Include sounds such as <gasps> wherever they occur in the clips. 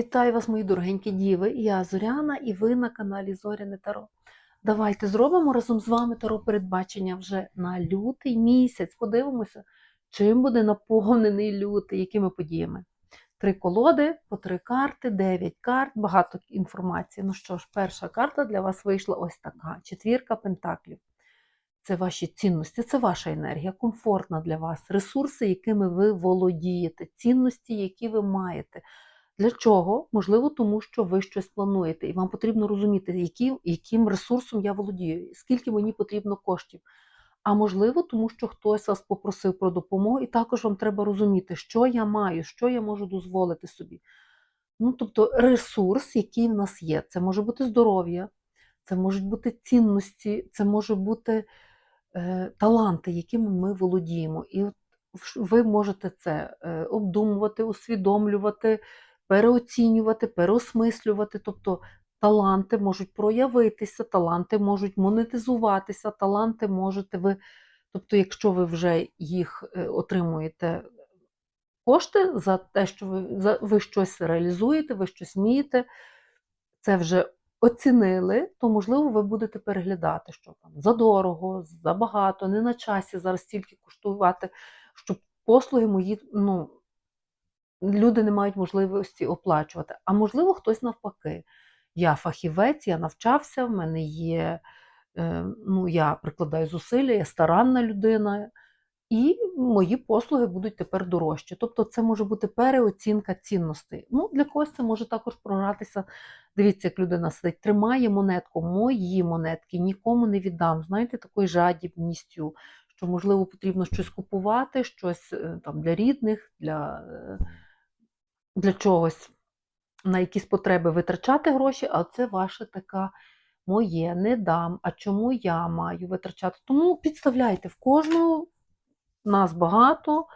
Вітаю вас, мої дорогенькі діви. Я Зоряна і ви на каналі Зоряне Таро. Давайте зробимо разом з вами таро передбачення вже на лютий місяць. Подивимося, чим буде наповнений лютий, якими подіями. Три колоди, по три карти, дев'ять карт, багато інформації. Ну що ж, перша карта для вас вийшла ось така: четвірка пентаклів. Це ваші цінності, це ваша енергія, комфортна для вас, ресурси, якими ви володієте, цінності, які ви маєте. Для чого? Можливо, тому що ви щось плануєте, і вам потрібно розуміти, яким, яким ресурсом я володію, скільки мені потрібно коштів. А можливо, тому що хтось вас попросив про допомогу, і також вам треба розуміти, що я маю, що я можу дозволити собі. Ну, тобто ресурс, який в нас є. Це може бути здоров'я, це можуть бути цінності, це може бути е, таланти, якими ми володіємо. І от ви можете це е, обдумувати, усвідомлювати переоцінювати, переосмислювати. Тобто таланти можуть проявитися, таланти можуть монетизуватися, таланти можете ви. Тобто, якщо ви вже їх е, отримуєте кошти за те, що ви, за, ви щось реалізуєте, ви щось вмієте, це вже оцінили, то, можливо, ви будете переглядати, що там задорого, забагато, не на часі зараз стільки коштувати, щоб послуги мої, ну, люди не мають можливості оплачувати. А можливо, хтось навпаки. Я фахівець, я навчався, в мене є, е, ну, я прикладаю зусилля, я старанна людина, і мої послуги будуть тепер дорожчі. Тобто це може бути переоцінка цінностей. Ну, Для когось це може також програтися. Дивіться, як людина сидить, тримає монетку, мої монетки, нікому не віддам. Знаєте, такою жадібністю, що, можливо, потрібно щось купувати, щось е, там для рідних, для. Для чогось, на якісь потреби витрачати гроші, а це ваше така моє, не дам. А чому я маю витрачати? Тому підставляйте, в кожного нас багато,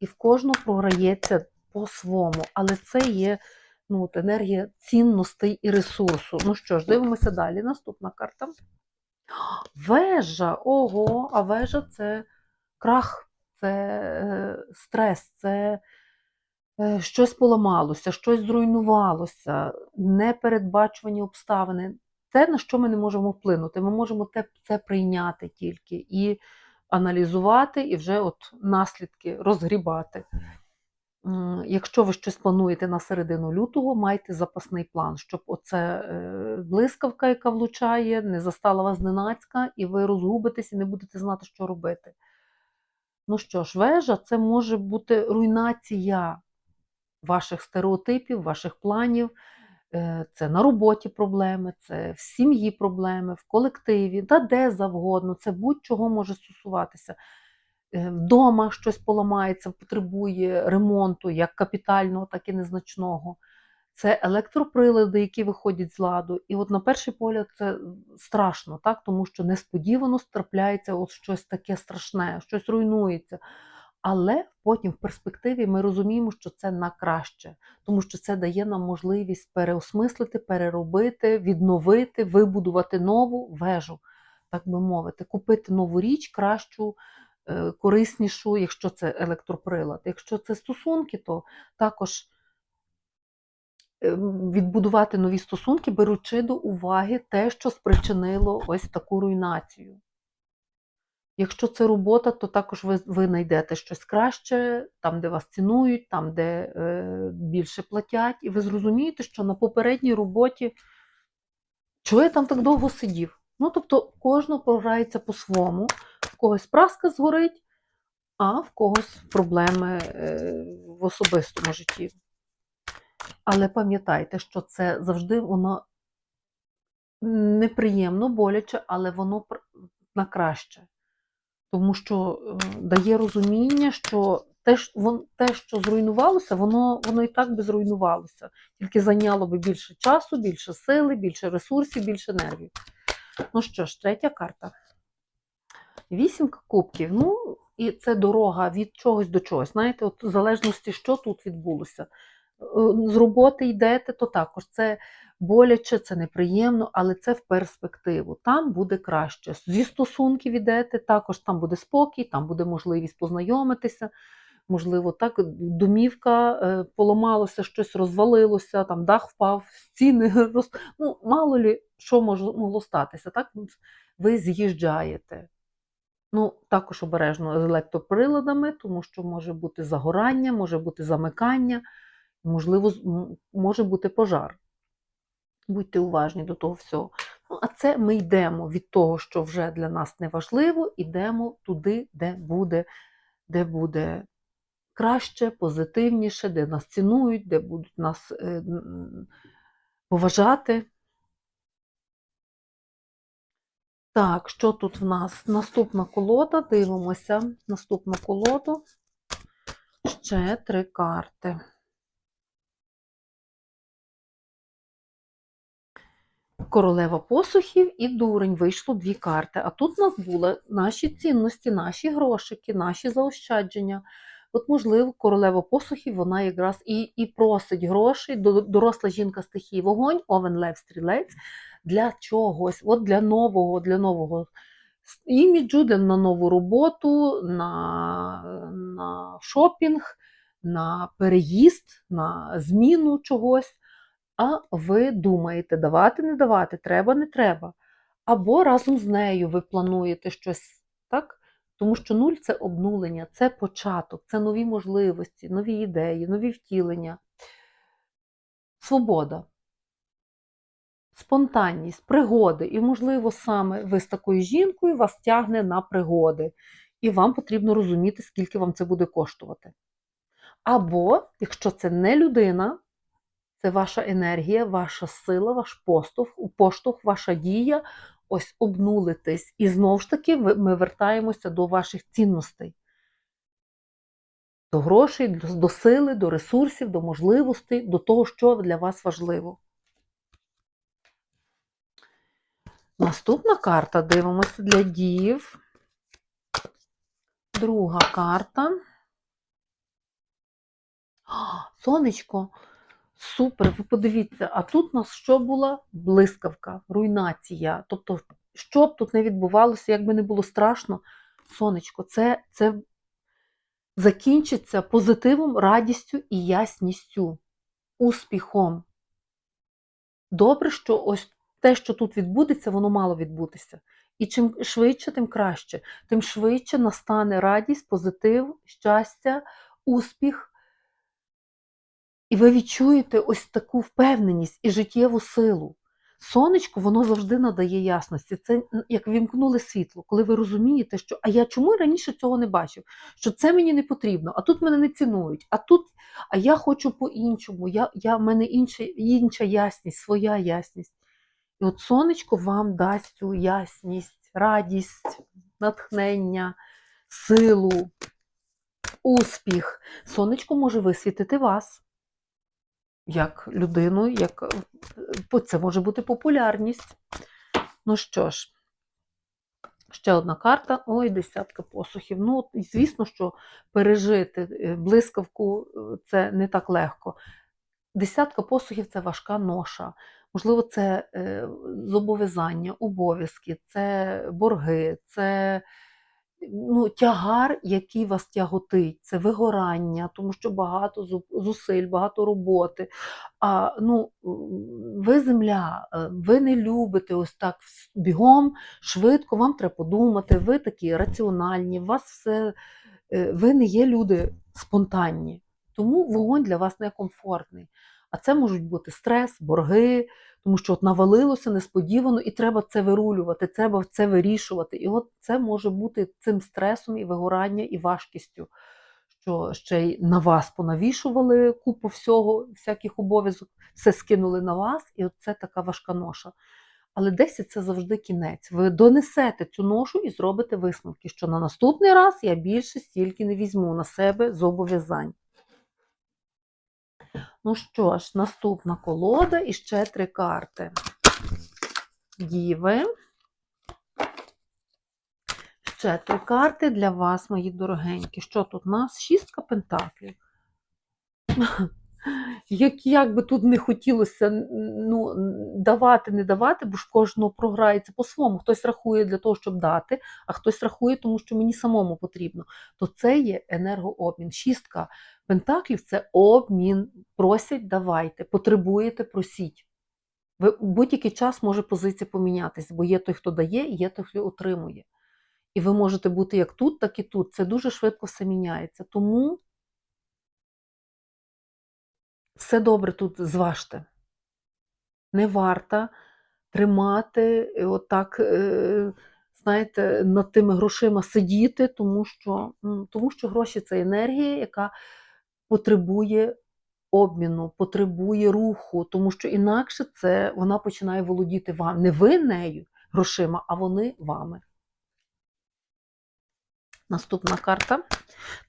і в кожного програється по-своєму. Але це є ну, от, енергія цінностей і ресурсу. Ну що ж, дивимося далі. Наступна карта. <gasps> Вежа, ого, а вежа це крах, це е, стрес, це щось поламалося, щось зруйнувалося, непередбачувані обставини. Те, на що ми не можемо вплинути. Ми можемо те, це прийняти тільки і аналізувати, і вже от наслідки розгрібати. Якщо ви щось плануєте на середину лютого, майте запасний план, щоб оце е, блискавка, яка влучає, не застала вас зненацька, і ви розгубитесь і не будете знати, що робити. Ну що ж, вежа це може бути руйнація ваших стереотипів, ваших планів. Е, Це на роботі проблеми, це в сім'ї проблеми, в колективі, та де завгодно, це будь-чого може стосуватися. Е, Вдома щось поламається, потребує ремонту, як капітального, так і незначного. Це електроприлади, які виходять з ладу. І от на перший погляд це страшно, так? тому що несподівано трапляється от щось таке страшне, щось руйнується. Але потім в перспективі ми розуміємо, що це на краще, тому що це дає нам можливість переосмислити, переробити, відновити, вибудувати нову вежу, так би мовити, купити нову річ, кращу, е, кориснішу, якщо це електроприлад. Якщо це стосунки, то також е, відбудувати нові стосунки, беручи до уваги те, що спричинило ось таку руйнацію. Якщо це робота, то також ви, ви знайдете щось краще, там, де вас цінують, там, де е, більше платять, і ви зрозумієте, що на попередній роботі, чого я там так довго сидів? Ну, тобто, кожного програється по-своєму, в когось праска згорить, а в когось проблеми е, в особистому житті. Але пам'ятайте, що це завжди воно неприємно, боляче, але воно на краще тому що е, дає розуміння, що те, те, що зруйнувалося, воно, воно і так би зруйнувалося. Тільки зайняло би більше часу, більше сили, більше ресурсів, більше нервів. Ну що ж, третя карта. Вісімка кубків. Ну, і це дорога від чогось до чогось. Знаєте, от в залежності, що тут відбулося. Е, З роботи йдете, то також це боляче, це неприємно, але це в перспективу. Там буде краще. Зі стосунків ідете, також там буде спокій, там буде можливість познайомитися. можливо, так, домівка е, поламалося, щось розвалилося, там дах впав, стіни <laughs> роз... ну, мало лі, що могло статися. Так? Ви з'їжджаєте. Ну, також обережно з електроприладами, тому що може бути загорання, може бути замикання, можливо, може бути пожар. Будьте уважні до того всього. Ну, а це ми йдемо від того, що вже для нас не важливо, йдемо туди, де буде, де буде краще, позитивніше, де нас цінують, де будуть нас е, поважати. Так, що тут в нас? Наступна колода, дивимося. Наступну колоду. Ще три карти. Королева посухів і дурень. Вийшло дві карти. А тут у нас були наші цінності, наші грошики, наші заощадження. От, можливо, королева посухів, вона якраз і, і просить грошей, доросла жінка стихії вогонь, овен лев стрілець для чогось, от для нового, для нового іміджу, для- на нову роботу, на, на шопінг, на переїзд, на зміну чогось. А ви думаєте, давати, не давати, треба, не треба. Або разом з нею ви плануєте щось, так? Тому що нуль це обнулення, це початок, це нові можливості, нові ідеї, нові втілення. Свобода, спонтанність, пригоди. І, можливо, саме ви з такою жінкою вас тягне на пригоди. І вам потрібно розуміти, скільки вам це буде коштувати. Або, якщо це не людина, це ваша енергія, ваша сила, ваш поштовх, поштовх, ваша дія. Ось обнулитись. І знову ж таки ми вертаємося до ваших цінностей. До грошей, до сили, до ресурсів, до можливостей, до того, що для вас важливо. Наступна карта дивимося для дів. Друга карта. <gasps> Сонечко. Супер, ви подивіться, а тут у нас що була? Блискавка, руйнація. Тобто, що б тут не відбувалося, як би не було страшно, сонечко, це, це закінчиться позитивом, радістю і ясністю, успіхом. Добре, що ось те, що тут відбудеться, воно мало відбутися. І чим швидше, тим краще. Тим швидше настане радість, позитив, щастя, успіх. І ви відчуєте ось таку впевненість і життєву силу. Сонечко, воно завжди надає ясності. Це як вімкнули світло, коли ви розумієте, що а я чому раніше цього не бачив? Що це мені не потрібно, а тут мене не цінують, а тут, а я хочу по-іншому, я, я, в мене інша, інша ясність, своя ясність. І от сонечко вам дасть цю ясність, радість, натхнення, силу, успіх. Сонечко може висвітити вас як людину, як е, це може бути популярність. Ну що ж, ще одна карта. Ой, десятка посухів. Ну, звісно, що пережити е, блискавку е, це не так легко. Десятка посухів це важка ноша. Можливо, це зобов'язання, обов'язки, це борги, це ну, тягар, який вас тяготить, це вигорання, тому що багато зусиль, багато роботи. А, ну, ви земля, е, ви не любите ось так бігом, швидко, вам треба подумати, ви такі раціональні, вас все, е, ви не є люди спонтанні. Тому вогонь для вас некомфортний. А це можуть бути стрес, борги, тому що от навалилося несподівано, і треба це вирулювати, треба це вирішувати. І от це може бути цим стресом і вигорання, і важкістю, що ще й на вас понавішували купу всього, всяких обов'язок, все скинули на вас, і от це така важка ноша. Але 10 це завжди кінець. Ви донесете цю ношу і зробите висновки, що на наступний раз я більше стільки не візьму на себе зобов'язань. Ну що ж, наступна колода і ще три карти. Діви. Ще три карти для вас, мої дорогенькі. Що тут у нас? Шістка пентаклів. Як, як би тут не хотілося ну, давати, не давати, бо ж кожного програється по-своєму. Хтось рахує для того, щоб дати, а хтось рахує, тому що мені самому потрібно. То це є енергообмін. Шістка пентаклів це обмін. Просять, давайте, потребуєте, просіть. Ви будь-який час може позиція помінятись, бо є той, хто дає, і є той, хто отримує. І ви можете бути як тут, так і тут. Це дуже швидко все міняється. Тому все добре тут зважте. Не варто тримати, е, отак, е, знаєте, над тими грошима сидіти, тому що, тому що гроші це енергія, яка потребує обміну, потребує руху, тому що інакше це вона починає володіти вам. Не ви нею грошима, а вони вами. Наступна карта.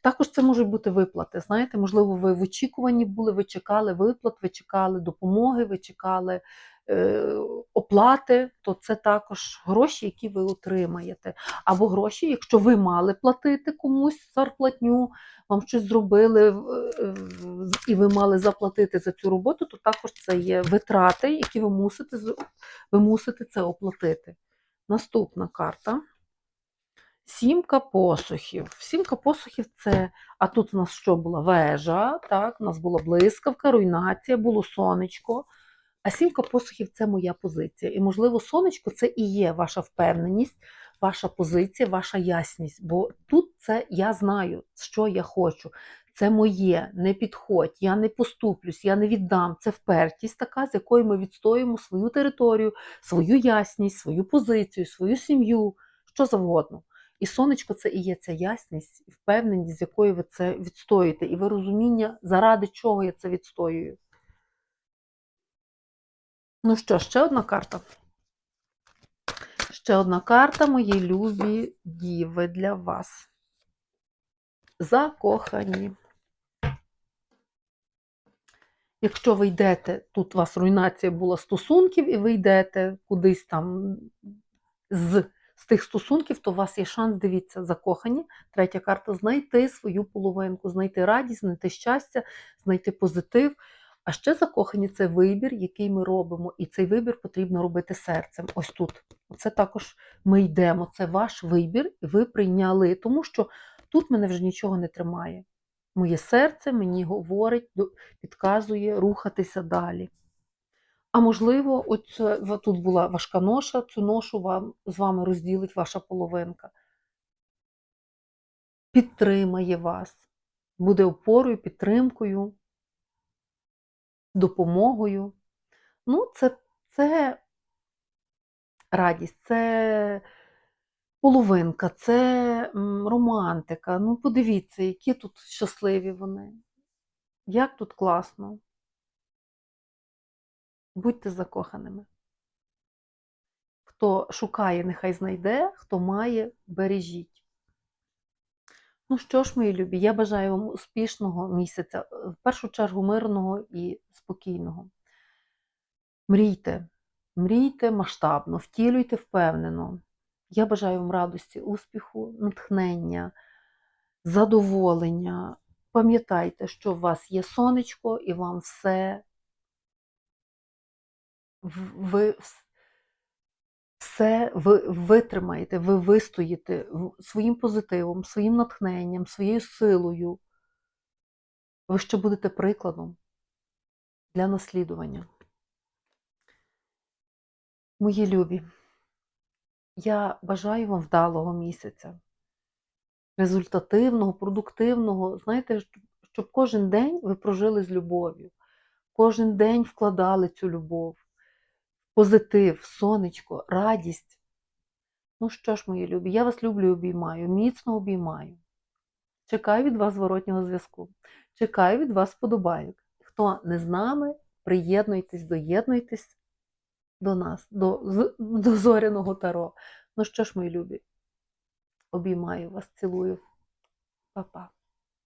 Також це можуть бути виплати. Знаєте, можливо, ви в очікуванні були, ви чекали виплат, ви чекали допомоги, ви чекали е, оплати, то це також гроші, які ви отримаєте. Або гроші, якщо ви мали платити комусь зарплатню, вам щось зробили в- і ви мали заплатити за цю роботу, то також це є витрати, які ви мусите, ви мусите це оплатити. Наступна карта. Сімка посухів. Сімка посухів це. А тут у нас що була? Вежа, так, у нас була блискавка, руйнація, було сонечко. А сімка посухів це моя позиція. І, можливо, сонечко це і є ваша впевненість, ваша позиція, ваша ясність. Бо тут це я знаю, що я хочу. Це моє, не підходь, я не поступлюсь, я не віддам. Це впертість така, з якою ми відстоюємо свою територію, свою ясність, свою позицію, свою сім'ю, що завгодно. І сонечко це і є ця ясність, і впевненість, з якою ви це відстоюєте, і ви розуміння, заради чого я це відстоюю. Ну що, ще одна карта. Ще одна карта, мої любі діви для вас. Закохані. Якщо ви йдете, тут у вас руйнація була стосунків, і ви йдете кудись там з, з тих стосунків, то у вас є шанс, дивіться, закохані. Третя карта знайти свою половинку, знайти радість, знайти щастя, знайти позитив. А ще закохані це вибір, який ми робимо, і цей вибір потрібно робити серцем. Ось тут. Це також ми йдемо. Це ваш вибір, і ви прийняли, тому що тут мене вже нічого не тримає. Моє серце мені говорить, підказує рухатися далі. А можливо, оце, тут була важка ноша, цю ношу вам, з вами розділить ваша половинка. Підтримає вас, буде опорою, підтримкою, допомогою. Ну, це, це радість, це половинка, це романтика. Ну, подивіться, які тут щасливі вони. Як тут класно. Будьте закоханими. Хто шукає, нехай знайде, хто має, бережіть. Ну що ж, мої любі, я бажаю вам успішного місяця, е, в першу чергу мирного і спокійного. Мрійте, мрійте масштабно, втілюйте впевнено. Я бажаю вам радості, успіху, натхнення, задоволення. Пам'ятайте, що у вас є сонечко, і вам все ви все ви витримаєте, ви вистоїте своїм позитивом, своїм натхненням, своєю силою. Ви ще будете прикладом для наслідування. Мої любі, я бажаю вам вдалого місяця, результативного, продуктивного. Знаєте, щоб кожен день ви прожили з любов'ю, кожен день вкладали цю любов, позитив, сонечко, радість. Ну що ж, мої любі, я вас люблю і обіймаю, міцно обіймаю. Чекаю від вас зворотнього зв'язку. Чекаю від вас вподобайок. Хто не з нами, приєднуйтесь, доєднуйтесь до нас, до, до зоряного таро. Ну що ж, мої любі, обіймаю вас, цілую. Па-па.